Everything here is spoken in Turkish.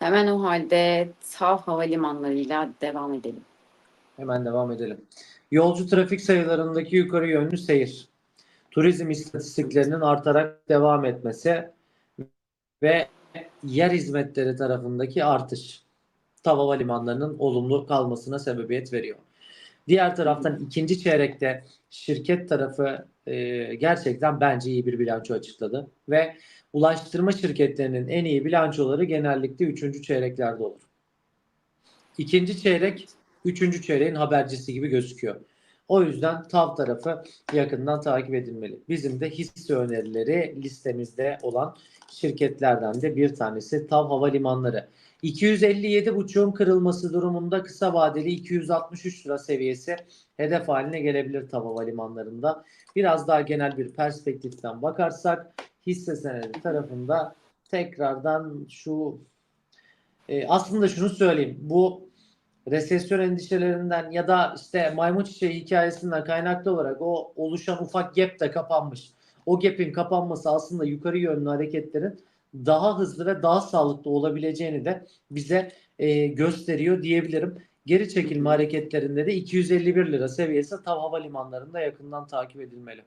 Hemen o halde TAV havalimanlarıyla devam edelim. Hemen devam edelim. Yolcu trafik sayılarındaki yukarı yönlü seyir. Turizm istatistiklerinin artarak devam etmesi ve yer hizmetleri tarafındaki artış. TAV havalimanlarının olumlu kalmasına sebebiyet veriyor. Diğer taraftan ikinci çeyrekte şirket tarafı e, gerçekten bence iyi bir bilanço açıkladı ve ulaştırma şirketlerinin en iyi bilançoları genellikle üçüncü çeyreklerde olur. İkinci çeyrek üçüncü çeyreğin habercisi gibi gözüküyor. O yüzden TAV tarafı yakından takip edilmeli. Bizim de hisse önerileri listemizde olan şirketlerden de bir tanesi TAV Havalimanları. 257.5'un kırılması durumunda kısa vadeli 263 lira seviyesi hedef haline gelebilir TAV Havalimanları'nda. Biraz daha genel bir perspektiften bakarsak hisse senedi tarafında tekrardan şu e, aslında şunu söyleyeyim. Bu resesyon endişelerinden ya da işte maymun çiçeği hikayesinden kaynaklı olarak o oluşan ufak gap de kapanmış. O gap'in kapanması aslında yukarı yönlü hareketlerin daha hızlı ve daha sağlıklı olabileceğini de bize e, gösteriyor diyebilirim. Geri çekilme hareketlerinde de 251 lira seviyesi TAV havalimanlarında yakından takip edilmeli.